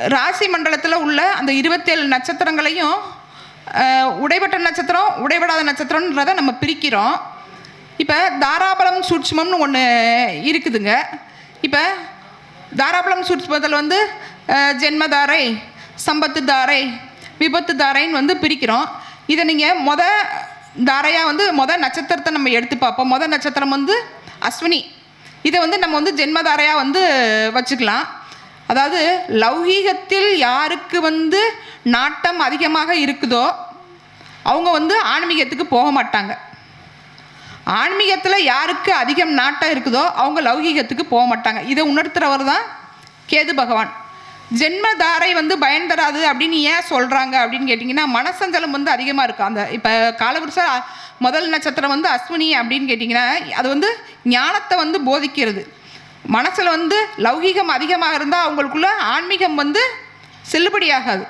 ராசி மண்டலத்தில் உள்ள அந்த இருபத்தேழு நட்சத்திரங்களையும் உடைபட்ட நட்சத்திரம் உடைபடாத நட்சத்திரன்றதை நம்ம பிரிக்கிறோம். இப்போ தாராபலம் சூட்சுமம்னு ஒன்று இருக்குதுங்க. இப்போ தாராபலம் சூட்சமத்தில் வந்து ஜென்மதாரை சம்பத்து தாரை விபத்து தாரைன்னு வந்து பிரிக்கிறோம். இதை நீங்கள் மொத தாரையாக வந்து மொத நட்சத்திரத்தை நம்ம எடுத்து பார்ப்போம். மொதல் நட்சத்திரம் வந்து அஸ்வினி. இதை வந்து நம்ம வந்து ஜென்மதாரையாக வந்து வச்சுக்கலாம். அதாவது லௌகீகத்தில் யாருக்கு வந்து நாட்டம் அதிகமாக இருக்குதோ அவங்க வந்து ஆன்மீகத்துக்கு போக மாட்டாங்க. ஆன்மீகத்தில் யாருக்கு அதிகம் நாட்டம் இருக்குதோ அவங்க லௌகீகத்துக்கு போக மாட்டாங்க. இதை உணர்த்துறவர் தான் கேது பகவான். ஜென்மதாரை வந்து பயன் தராது அப்படின்னு ஏன் சொல்கிறாங்க அப்படின்னு கேட்டிங்கன்னா மனசஞ்சலம் வந்து அதிகமாக இருக்கும். அந்த இப்போ காலபுருஷ முதல் நட்சத்திரம் வந்து அஸ்வினி அப்படின்னு கேட்டிங்கன்னா அது வந்து ஞானத்தை வந்து போதிக்கிறது. மனசில் வந்து லௌகீகம் அதிகமாக இருந்தால் அவங்களுக்குள்ள ஆன்மீகம் வந்து செல்லுபடியாகாது.